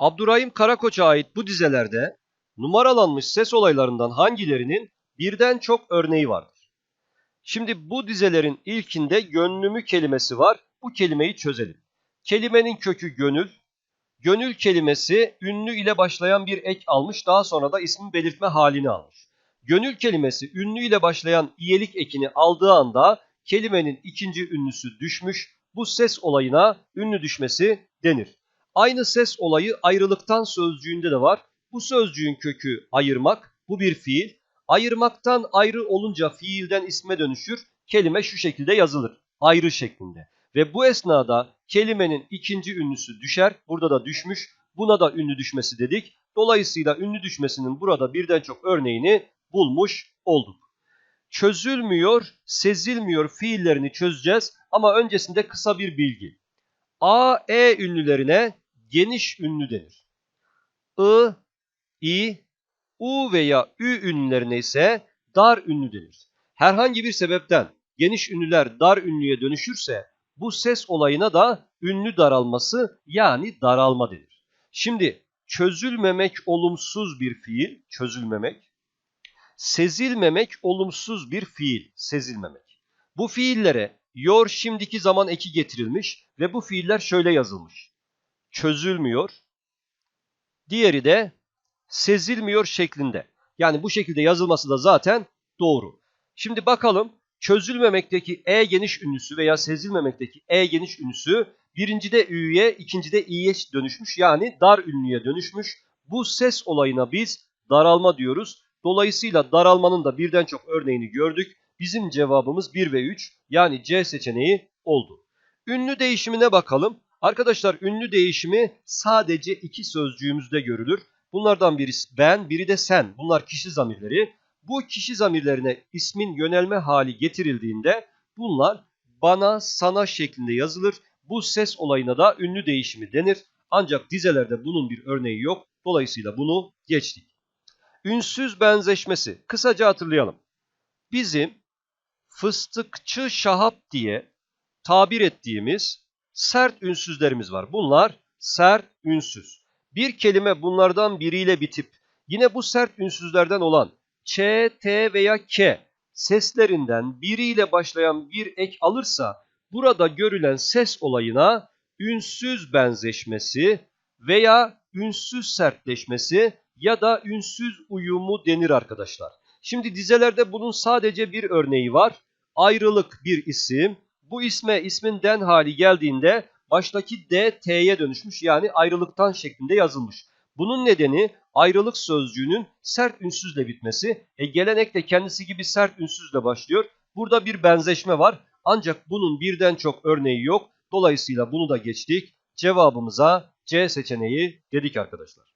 Abdurrahim Karakoç'a ait bu dizelerde numaralanmış ses olaylarından hangilerinin birden çok örneği vardır? Şimdi bu dizelerin ilkinde gönlümü kelimesi var. Bu kelimeyi çözelim. Kelimenin kökü gönül. Gönül kelimesi ünlü ile başlayan bir ek almış. Daha sonra da ismin belirtme halini almış. Gönül kelimesi ünlü ile başlayan iyelik ekini aldığı anda kelimenin ikinci ünlüsü düşmüş. Bu ses olayına ünlü düşmesi denir. Aynı ses olayı ayrılıktan sözcüğünde de var. Bu sözcüğün kökü ayırmak. Bu bir fiil. Ayırmaktan ayrı olunca fiilden isme dönüşür. Kelime şu şekilde yazılır. Ayrı şeklinde. Ve bu esnada kelimenin ikinci ünlüsü düşer. Burada da düşmüş. Buna da ünlü düşmesi dedik. Dolayısıyla ünlü düşmesinin burada birden çok örneğini bulmuş olduk. Çözülmüyor, sezilmiyor fiillerini çözeceğiz ama öncesinde kısa bir bilgi. A, E ünlülerine geniş ünlü denir. I, I, U veya Ü ünlülerine ise dar ünlü denir. Herhangi bir sebepten geniş ünlüler dar ünlüye dönüşürse bu ses olayına da ünlü daralması yani daralma denir. Şimdi çözülmemek olumsuz bir fiil, çözülmemek. Sezilmemek olumsuz bir fiil, sezilmemek. Bu fiillere yor şimdiki zaman eki getirilmiş ve bu fiiller şöyle yazılmış. Çözülmüyor. Diğeri de sezilmiyor şeklinde. Yani bu şekilde yazılması da zaten doğru. Şimdi bakalım çözülmemekteki e geniş ünlüsü veya sezilmemekteki e geniş ünlüsü birincide ü'ye, ikincide i'ye dönüşmüş. Yani dar ünlüye dönüşmüş. Bu ses olayına biz daralma diyoruz. Dolayısıyla daralmanın da birden çok örneğini gördük. Bizim cevabımız 1 ve 3 yani C seçeneği oldu. Ünlü değişimine bakalım. Arkadaşlar ünlü değişimi sadece iki sözcüğümüzde görülür. Bunlardan birisi ben, biri de sen. Bunlar kişi zamirleri. Bu kişi zamirlerine ismin yönelme hali getirildiğinde bunlar bana, sana şeklinde yazılır. Bu ses olayına da ünlü değişimi denir. Ancak dizelerde bunun bir örneği yok. Dolayısıyla bunu geçtik. Ünsüz benzeşmesi. Kısaca hatırlayalım. Bizim fıstıkçı şahap diye tabir ettiğimiz sert ünsüzlerimiz var. Bunlar sert ünsüz. Bir kelime bunlardan biriyle bitip yine bu sert ünsüzlerden olan ç, t veya k seslerinden biriyle başlayan bir ek alırsa burada görülen ses olayına ünsüz benzeşmesi veya ünsüz sertleşmesi ya da ünsüz uyumu denir arkadaşlar. Şimdi dizelerde bunun sadece bir örneği var. Ayrılık bir isim. Bu isme ismin den hali geldiğinde baştaki d t'ye dönüşmüş yani ayrılıktan şeklinde yazılmış. Bunun nedeni ayrılık sözcüğünün sert ünsüzle bitmesi. E gelenek de kendisi gibi sert ünsüzle başlıyor. Burada bir benzeşme var. Ancak bunun birden çok örneği yok. Dolayısıyla bunu da geçtik. Cevabımıza C seçeneği dedik arkadaşlar.